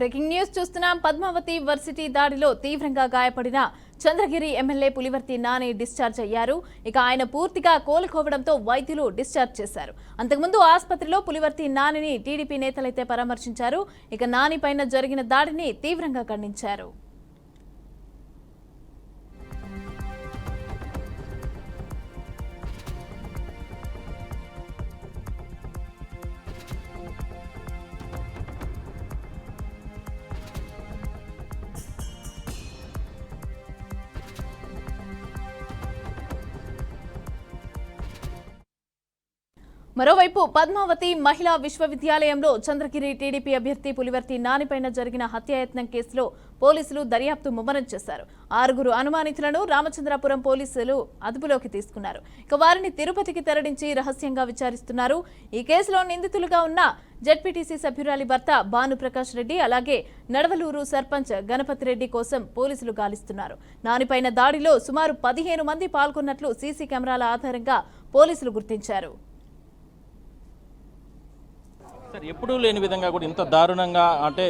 Breaking news చూస్తున్నాం. Padmavati varsity దాడిలో తీవ్రంగా గాయపడిన చంద్రగిరి ఎమ్మెల్యే పులివర్తి నాని డిశ్చార్జ్ అయ్యారు. ఇక ఆయన పూర్తిగా కోలుకోవడంతో వైద్యులు డిశ్చార్జ్ చేశారు. అంతకుముందు ఆసుపత్రిలో పులివర్తి నానిని టీడీపీ నేతలైతే పరామర్శించారు. ఇక నాని పైన జరిగిన దాడిని తీవ్రంగా ఖండించారు. మరోవైపు పద్మావతి మహిళా విశ్వవిద్యాలయంలో చంద్రగిరి టీడీపీ అభ్యర్థి పులివర్తి నానిపైన జరిగిన హత్యాయత్నం కేసులో పోలీసులు దర్యాప్తు ముమ్మరం చేశారు. ఆరుగురు అనుమానితులను రామచంద్రాపురం పోలీసులు అదుపులోకి తీసుకున్నారు. ఇక వారిని తిరుపతికి తరలించి రహస్యంగా విచారిస్తున్నారు. ఈ కేసులో నిందితులుగా ఉన్న జడ్పీటీసీ సభ్యురాలి భర్త భానుప్రకాష్ రెడ్డి అలాగే నడవలూరు సర్పంచ్ గణపతి రెడ్డి కోసం పోలీసులు గాలిస్తున్నారు. నానిపైన దాడిలో సుమారు పదిహేను మంది పాల్గొన్నట్లు సీసీ కెమెరాల ఆధారంగా పోలీసులు గుర్తించారు. సార్ ఎప్పుడూ లేని విధంగా కూడా ఇంత దారుణంగా అంటే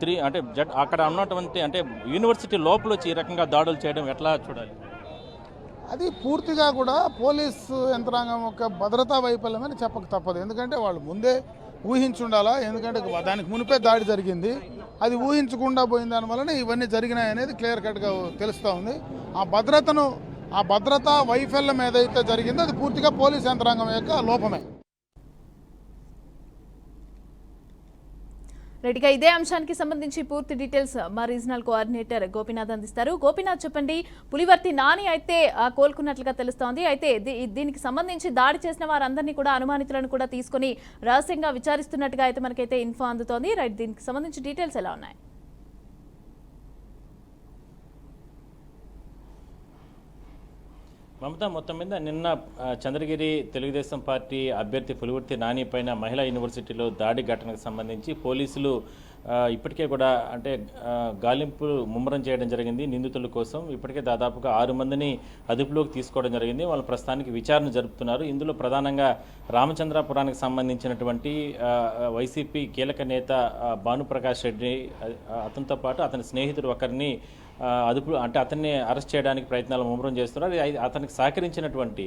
త్రీ అంటే జడ్ అక్కడ ఉన్నటువంటి అంటే యూనివర్సిటీ లోపల వచ్చి ఈ రకంగా దాడులు చేయడం ఎట్లా చూడాలి? అది పూర్తిగా కూడా పోలీసు యంత్రాంగం యొక్క భద్రతా వైఫల్యమని చెప్పక తప్పదు. ఎందుకంటే వాళ్ళు ముందే ఊహించుండాలా? ఎందుకంటే దానికి మునిపే దాడి జరిగింది. అది ఊహించకుండా పోయిన దానివలన ఇవన్నీ జరిగినాయి అనేది క్లియర్ కట్గా తెలుస్తూ ఉంది. ఆ భద్రతను ఆ భద్రతా వైఫల్యం ఏదైతే జరిగిందో అది పూర్తిగా పోలీస్ యంత్రాంగం యొక్క లోపమే. రెడ్డిగా ఇదే అంశానికి సంబంధించి పూర్తి డీటెయిల్స్ మా రీజనల్ కోఆర్డినేటర్ గోపీనాథ్ అందిస్తారు. గోపీనాథ్ చెప్పండి పులివర్తి నాని అయితే కోలుకున్నట్లుగా తెలుస్తోంది. అయితే దీ- దీనికి సంబంధించి దాడి చేసిన వారందరినీ కూడా అనుమానితులను కూడా తీసుకొని రహస్యంగా విచారిస్తున్నట్టుగా అయితే మనకైతే ఇన్ఫో అందుతోంది. రైట్ దీనికి సంబంధించి డీటెయిల్స్ ఎలా ఉన్నాయి? మమత మొత్తం మీద నిన్న చంద్రగిరి తెలుగుదేశం పార్టీ అభ్యర్థి పులివర్తి నాని పైన మహిళా యూనివర్సిటీలో దాడి ఘటనకు సంబంధించి పోలీసులు ఇప్పటికే కూడా అంటే గాలింపు ముమ్మరం చేయడం జరిగింది నిందితుల కోసం. ఇప్పటికే దాదాపుగా ఆరు మందిని అదుపులోకి తీసుకోవడం జరిగింది. వాళ్ళు ప్రస్తుతానికి విచారణ జరుపుతున్నారు. ఇందులో ప్రధానంగా రామచంద్రాపురానికి సంబంధించినటువంటి వైసీపీ కీలక నేత భానుప్రకాష్ రెడ్డి అతనితో పాటు అతని స్నేహితుడు ఒకరిని అదుపు అంటే అతన్ని అరెస్ట్ చేయడానికి ప్రయత్నాలు ముమ్మరం చేస్తున్నారు. అతనికి సహకరించినటువంటి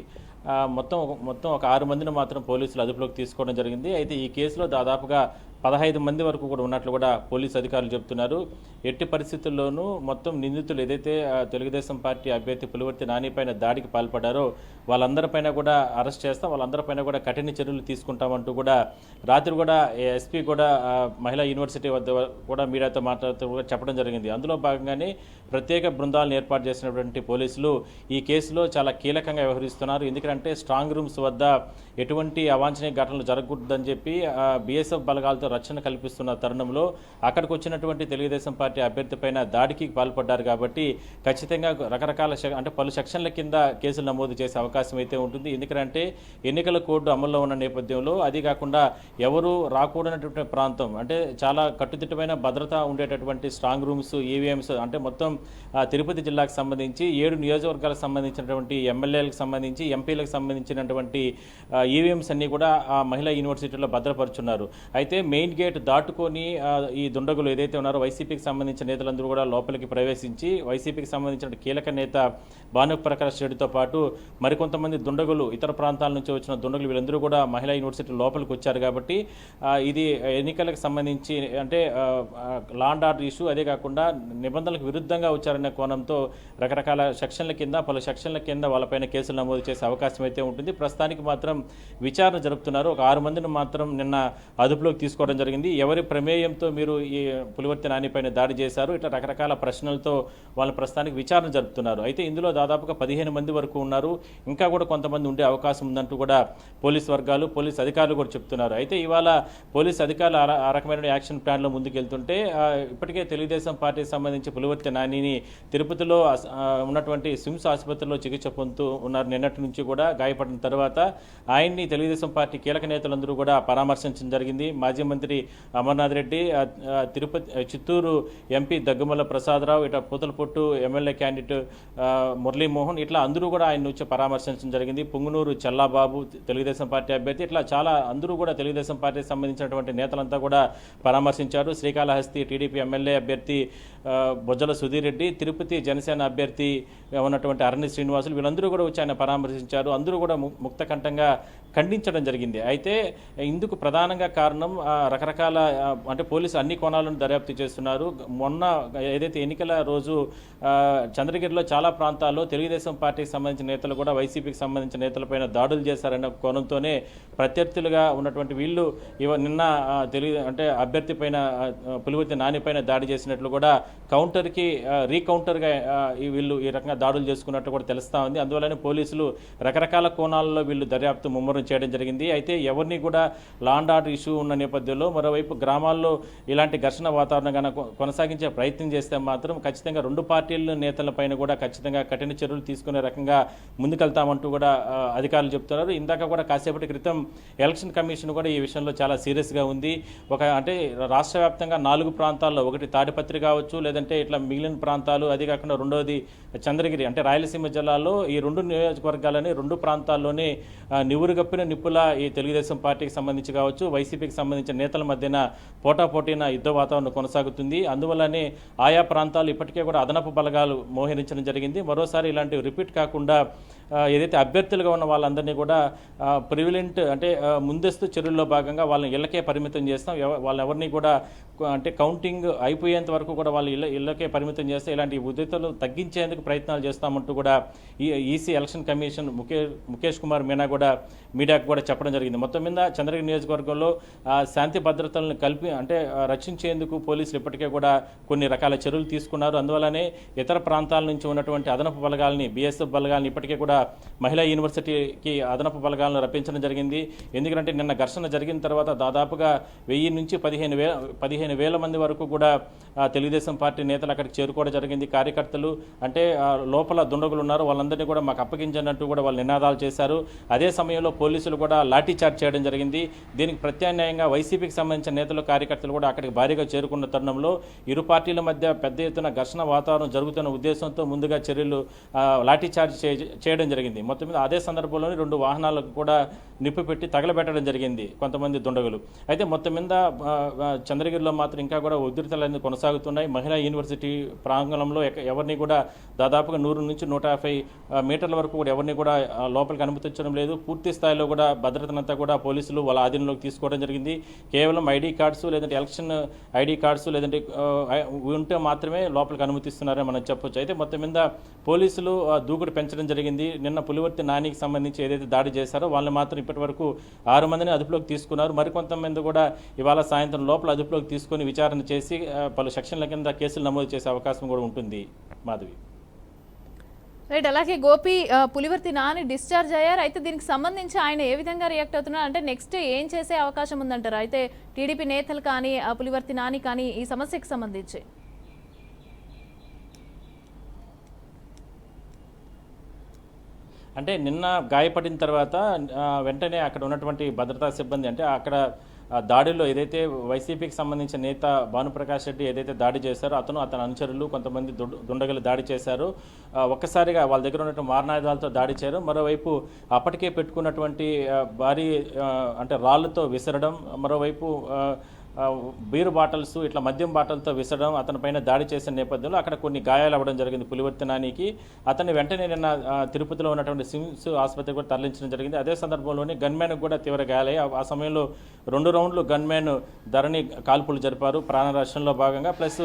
మొత్తం మొత్తం ఒక ఆరు మందిని మాత్రం పోలీసులు అదుపులోకి తీసుకోవడం జరిగింది. అయితే ఈ కేసులో దాదాపుగా పదహైదు మంది వరకు కూడా ఉన్నట్లు కూడా పోలీసు అధికారులు చెప్తున్నారు ఎట్టి పరిస్థితుల్లోనూ మొత్తం నిందితులు ఏదైతే తెలుగుదేశం పార్టీ అభ్యర్థి పులివర్తి నానిపైన దాడికి పాల్పడారో వాళ్ళందరిపైన కూడా అరెస్ట్ చేస్తాం వాళ్ళందరిపైన కూడా కఠిన చర్యలు తీసుకుంటామంటూ కూడా రాత్రి కూడా ఎస్పీ కూడా మహిళా యూనివర్సిటీ వద్ద కూడా మీడియాతో మాట్లాడుతూ కూడా చెప్పడం జరిగింది. అందులో భాగంగానే ప్రత్యేక బృందాలను ఏర్పాటు చేసినటువంటి పోలీసులు ఈ కేసులో చాలా కీలకంగా వ్యవహరిస్తున్నారు. ఎందుకంటే స్ట్రాంగ్ రూమ్స్ వద్ద ఎటువంటి అవాంఛనీయ ఘటనలు జరగకూడదని చెప్పి బీఎస్ఎఫ్ బలగాలతో రక్షణ కల్పిస్తున్న తరుణంలో అక్కడికి వచ్చినటువంటి తెలుగుదేశం పార్టీ అభ్యర్థిపైన దాడికి పాల్పడ్డారు కాబట్టి ఖచ్చితంగా రకరకాల అంటే పలు సెక్షన్ల కింద కేసులు నమోదు చేసే అవకాశం అయితే ఉంటుంది. ఎందుకంటే ఎన్నికల కోడ్ అమల్లో ఉన్న నేపథ్యంలో అది కాకుండా ఎవరు రాకూడనటువంటి ప్రాంతం అంటే చాలా కట్టుదిట్టమైన భద్రత ఉండేటటువంటి స్ట్రాంగ్ రూమ్స్ ఈవీఎంస్ అంటే మొత్తం తిరుపతి జిల్లాకు సంబంధించి ఏడు నియోజకవర్గాలకు సంబంధించినటువంటి ఎమ్మెల్యేలకు సంబంధించి ఎంపీలకు సంబంధించినటువంటి ఈవీఎంస్ అన్నీ కూడా ఆ మహిళా యూనివర్సిటీలో భద్రపరుచున్నారు. అయితే మే మెయిన్ గేట్ దాటుకొని ఈ దుండగులు ఏదైతే ఉన్నారో వైసీపీకి సంబంధించిన నేతలందరూ కూడా లోపలికి ప్రవేశించి వైసీపీకి సంబంధించిన కీలక నేత భానుప్రకాష్ రెడ్డితో పాటు మరికొంతమంది దుండగులు ఇతర ప్రాంతాల నుంచి వచ్చిన దుండగులు వీళ్ళందరూ కూడా మహిళా యూనివర్సిటీ లోపలికి వచ్చారు కాబట్టి ఇది ఎన్నికలకు సంబంధించి అంటే లాండ్ ఆర్డర్ ఇష్యూ అదే కాకుండా నిబంధనలకు విరుద్ధంగా వచ్చారనే కోణంతో రకరకాల సెక్షన్ల కింద పలు సెక్షన్ల కింద వాళ్ళపైన కేసులు నమోదు చేసే అవకాశం అయితే ఉంటుంది. ప్రస్తుతానికి మాత్రం విచారణ జరుపుతున్నారు. ఒక ఆరు మందిని మాత్రం నిన్న అదుపులోకి తీసుకోవడం జరిగింది. ఎవరి ప్రమేయంతో మీరు ఈ పులివర్తి నానిపైన దాడి చేశారు? ఇట్లా రకరకాల ప్రశ్నలతో వాళ్ళ ప్రస్తుతానికి విచారణ జరుపుతున్నారు. అయితే ఇందులో దాదాపుగా పదిహేను మంది వరకు ఉన్నారు. ఇంకా కూడా కొంతమంది ఉండే అవకాశం ఉందంటూ కూడా పోలీస్ వర్గాలు పోలీస్ అధికారులు కూడా చెప్తున్నారు. అయితే ఇవాళ పోలీస్ అధికారులు ఆ రకమైన యాక్షన్ ప్లాన్లో ముందుకెళ్తుంటే ఇప్పటికే తెలుగుదేశం పార్టీకి సంబంధించి పులివర్తి నానిని తిరుపతిలో ఉన్నటువంటి సిమ్స్ ఆసుపత్రిలో చికిత్స పొందుతూ ఉన్నారు. నిన్నటి నుంచి కూడా గాయపడిన తర్వాత ఆయన్ని తెలుగుదేశం పార్టీ కీలక నేతలందరూ కూడా పరామర్శించడం జరిగింది. మాజీ మంత్రి మంత్రి అమర్నాథ్ రెడ్డి తిరుపతి చిత్తూరు ఎంపీ దగ్గుమల్ల ప్రసాదరావు ఇట్లా పూతలపొట్టు ఎమ్మెల్యే క్యాండిడేట్ మురళీమోహన్ ఇట్లా అందరూ కూడా ఆయన వచ్చి పరామర్శించడం జరిగింది. పుంగునూరు చల్లాబాబు తెలుగుదేశం పార్టీ అభ్యర్థి ఇట్లా చాలా అందరూ కూడా తెలుగుదేశం పార్టీకి సంబంధించినటువంటి నేతలంతా కూడా పరామర్శించారు. శ్రీకాళహస్తి టీడీపీ ఎమ్మెల్యే అభ్యర్థి ఆ, బొజ్జల సుధీర్ రెడ్డి తిరుపతి జనసేన అభ్యర్థి ఉన్నటువంటి అరణ్య శ్రీనివాసులు వీళ్ళందరూ కూడా వచ్చి ఆయన పరామర్శించారు. అందరూ కూడా ముక్తకంఠంగా ఖండించడం జరిగింది. అయితే ఇందుకు ప్రధానంగా కారణం రకరకాల అంటే పోలీసు అన్ని కోణాలను దర్యాప్తు చేస్తున్నారు. మొన్న ఏదైతే ఎన్నికల రోజు చంద్రగిరిలో చాలా ప్రాంతాల్లో తెలుగుదేశం పార్టీకి సంబంధించిన నేతలు కూడా వైసీపీకి సంబంధించిన నేతలపైన దాడులు చేశారన్న కోణంతోనే ప్రత్యర్థులుగా ఉన్నటువంటి వీళ్ళు ఇవ నిన్న తెలుగు అంటే అభ్యర్థి పైన పులివర్తి నాని పైన దాడి చేసినట్లు కూడా కౌంటర్కి రీకౌంటర్గా వీళ్ళు ఈ రకంగా దాడులు చేసుకున్నట్టు కూడా తెలుస్తూ ఉంది. అందువల్లనే పోలీసులు రకరకాల కోణాల్లో వీళ్ళు దర్యాప్తు ముమ్మరం చేయడం జరిగింది. అయితే ఎవరిని కూడా లాండ్ ఆర్డర్ ఇష్యూ ఉన్న నేపథ్యంలో మరోవైపు గ్రామాల్లో ఇలాంటి ఘర్షణ వాతావరణం కనుక కొనసాగించే ప్రయత్నం చేస్తే మాత్రం ఖచ్చితంగా రెండు పార్టీల నేతల పైన కూడా ఖచ్చితంగా కఠిన చర్యలు తీసుకునే రకంగా ముందుకెళ్తామంటూ కూడా అధికారులు చెప్తున్నారు. ఇందాక కూడా కాసేపటి క్రితం ఎలక్షన్ కమిషన్ కూడా ఈ విషయంలో చాలా సీరియస్గా ఉంది. ఒక అంటే రాష్ట్ర వ్యాప్తంగా నాలుగు ప్రాంతాల్లో ఒకటి తాడిపత్రి కావచ్చు లేదా లేదంటే ఇట్లా మిగిలిన ప్రాంతాలు అది కాకుండా రెండోది చంద్రగిరి. అంటే రాయలసీమ జిల్లాలో ఈ రెండు నియోజకవర్గాలని రెండు ప్రాంతాల్లోనే నివురుగప్పిన నిప్పుల ఈ తెలుగుదేశం పార్టీకి సంబంధించి కావచ్చు వైసీపీకి సంబంధించిన నేతల మధ్యన పోటాపోటీన యుద్ధ వాతావరణం కొనసాగుతుంది. అందువల్లనే ఆయా ప్రాంతాలు ఇప్పటికే కూడా అదనపు బలగాలు మోహరించడం జరిగింది. మరోసారి ఇలాంటివి రిపీట్ కాకుండా ఏదైతే అభ్యర్థులుగా ఉన్న వాళ్ళందరినీ కూడా ప్రివిలెంట్ అంటే ముందస్తు చర్యల్లో భాగంగా వాళ్ళని ఇళ్ళకే పరిమితం చేస్తాం. ఎవ- ఎవరిని కూడా అంటే కౌంటింగ్ అయిపోయేంత వరకు కూడా వాళ్ళు ఇళ్ళ ఇళ్ళకే పరిమితం చేస్తే ఇలాంటి ఉద్రిక్తలు తగ్గించేందుకు ప్రయత్నాలు చేస్తామంటూ కూడా ఈ ఈసీ ఎలక్షన్ కమిషన్ ముఖే ముఖేష్ కుమార్ మీనా కూడా మీడియాకు కూడా చెప్పడం జరిగింది. మొత్తం మీద చంద్రగిరి నియోజకవర్గంలో శాంతి భద్రతలను కలిపి అంటే రక్షించేందుకు పోలీసులు ఇప్పటికే కూడా కొన్ని రకాల చర్యలు తీసుకున్నారు. అందువల్లనే ఇతర ప్రాంతాల నుంచి ఉన్నటువంటి అదనపు బలగాల్ని బీఎస్ఎఫ్ బలగాల్ని ఇప్పటికే కూడా మహిళా యూనివర్సిటీకి అదనపు బలగాలను రప్పించడం జరిగింది. ఎందుకంటే నిన్న ఘర్షణ జరిగిన తర్వాత దాదాపుగా వెయ్యి నుంచి పదిహేను వేల పదిహేను వేల మంది వరకు కూడా తెలుగుదేశం పార్టీ నేతలు అక్కడికి చేరుకోవడం జరిగింది. కార్యకర్తలు అంటే లోపల దుండగులు ఉన్నారు. వాళ్ళందరినీ కూడా మాకు అప్పగించనట్టు కూడా వాళ్ళు నినాదాలు చేశారు. అదే సమయంలో పోలీసులు కూడా లాఠీ చార్జ్ చేయడం జరిగింది. దీనికి ప్రత్యామ్నాయంగా వైసీపీకి సంబంధించిన నేతలు కార్యకర్తలు కూడా అక్కడికి భారీగా చేరుకున్న తరుణంలో ఇరు పార్టీల మధ్య పెద్ద ఎత్తున ఘర్షణ వాతావరణం జరుగుతున్న ఉద్దేశంతో ముందుగా చర్యలు లాఠీచార్జ్ లాఠీ చార్జ్ చేయడం జరిగింది. మొత్తం మీద అదే సందర్భంలోనే రెండు వాహనాలకు కూడా నిప్పు పెట్టి తగలబెట్టడం జరిగింది కొంతమంది దుండగులు. అయితే మొత్తం మీద చంద్రగిరిలో మాత్రం ఇంకా కూడా ఉద్రిక్తలన్నీ కొనసాగుతున్నాయి. మహిళా యూనివర్సిటీ ప్రాంగణంలో ఎక్క- ఎవరిని కూడా దాదాపుగా నూరు నుంచి నూట యాభై మీటర్ల వరకు కూడా ఎవరిని కూడా లోపలికి అనుమతించడం లేదు. పూర్తి స్థాయిలో కూడా భద్రతనంతా కూడా పోలీసులు వాళ్ళ ఆధీనంలోకి తీసుకోవడం జరిగింది. కేవలం ఐడి కార్డ్స్ లేదంటే ఎలక్షన్ ఐడి కార్డ్స్ లేదంటే ఉంటే మాత్రమే లోపలికి అనుమతిస్తున్నారని మనం చెప్పొచ్చు. అయితే మొత్తం మీద పోలీసులు దూకుడు పెంచడం జరిగింది. నిన్న పులివర్తి నానికి సంబంధించి ఏదైతే దాడి చేశారో వాళ్ళని మాత్రం ఇప్పటివరకు ఆరు మందిని అదుపులోకి తీసుకున్నారు. మరికొంతమంది కూడా ఇవాళ సాయంత్రం లోపల అదుపులోకి తీసుకొని విచారణ చేసి పలు సెక్షన్ల కింద కేసులు నమోదు చేసే అవకాశం కూడా ఉంటుంది మాధవి. రైట్ అలాగే గోపి పులివర్తి నాని డిశ్చార్జ్ అయ్యారు. అయితే దీనికి సంబంధించి ఆయన ఏ విధంగా రియాక్ట్ అవుతున్నారు? అంటే నెక్స్ట్ ఏం చేసే అవకాశం ఉందంటారు? అయితే టీడీపీ నేతలు కానీ పులివర్తి నాని కానీ ఈ సమస్యకు సంబంధించి. అంటే నిన్న గాయపడిన తర్వాత వెంటనే అక్కడ ఉన్నటువంటి భద్రతా సిబ్బంది అంటే అక్కడ దాడిలో ఏదైతే వైసీపీకి సంబంధించిన నేత భానుప్రకాష్ రెడ్డి ఏదైతే దాడి చేశారో అతను అతని అనుచరులు కొంతమంది దుండగలు దాడి చేశారు. ఒక్కసారిగా వాళ్ళ దగ్గర ఉన్నటువంటి మారణాయుధాలతో దాడి చేయడం మరోవైపు అప్పటికే పెట్టుకున్నటువంటి భారీ అంటే రాళ్ళతో విసరడం మరోవైపు బీరు బాటిల్స్ ఇట్లా మద్యం బాటిల్తో విసరడం అతని పైన దాడి చేసిన నేపథ్యంలో అక్కడ కొన్ని గాయాలు అవ్వడం జరిగింది పులివర్తనానికి అతన్ని వెంటనే నిన్న తిరుపతిలో ఉన్నటువంటి సిమ్స్ ఆసుపత్రికి కూడా తరలించడం జరిగింది. అదే సందర్భంలోనే గన్మ్యాన్కి కూడా తీవ్ర గాయాలయ్యి ఆ- ఆ సమయంలో రెండు రౌండ్లు గన్మ్యాన్ ధరణి కాల్పులు జరిపారు. ప్రాణ రక్షణలో భాగంగా ప్లస్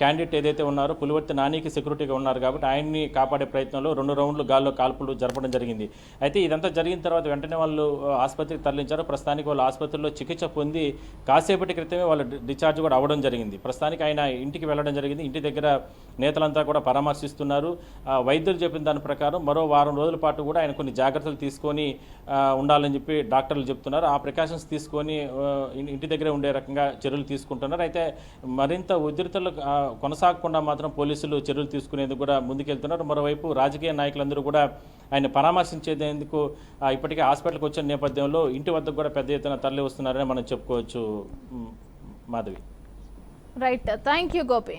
క్యాండిడేట్ ఏదైతే ఉన్నారో పులివర్తి నానికి సెక్యూరిటీగా ఉన్నారు కాబట్టి ఆయన్ని కాపాడే ప్రయత్నంలో రెండు రౌండ్లు గాల్లో కాల్పులు జరపడం జరిగింది. అయితే ఇదంతా జరిగిన తర్వాత వెంటనే వాళ్ళు ఆసుపత్రికి తరలించారు. ప్రస్తుతానికి వాళ్ళు ఆసుపత్రిలో చికిత్స పొంది కాసేపటి క్రితమే వాళ్ళు డిశ్చార్జ్ కూడా అవ్వడం జరిగింది. ప్రస్తుతానికి ఆయన ఇంటికి వెళ్ళడం జరిగింది. ఇంటి దగ్గర నేతలంతా కూడా పరామర్శిస్తున్నారు. వైద్యులు చెప్పిన దాని ప్రకారం మరో వారం రోజుల పాటు కూడా ఆయన కొన్ని జాగ్రత్తలు తీసుకొని ఉండాలని చెప్పి డాక్టర్లు చెప్తున్నారు. ఆ ప్రికాషన్స్ తీసుకొని ఇంటి దగ్గరే ఉండే రకంగా చర్యలు తీసుకుంటున్నారు. అయితే మరింత ఉధృతలు కొనసాగకుండా మాత్రం పోలీసులు చర్యలు తీసుకునేందుకు కూడా ముందుకెళ్తున్నారు. మరోవైపు రాజకీయ నాయకులందరూ కూడా ఆయన పరామర్శించేందుకు ఇప్పటికే హాస్పిటల్కి వచ్చిన నేపథ్యంలో ఇంటి వద్దకు కూడా పెద్ద ఎత్తున తరలి వస్తున్నారని మనం చెప్పుకోవచ్చు. Madhavi. Right thank you Gopi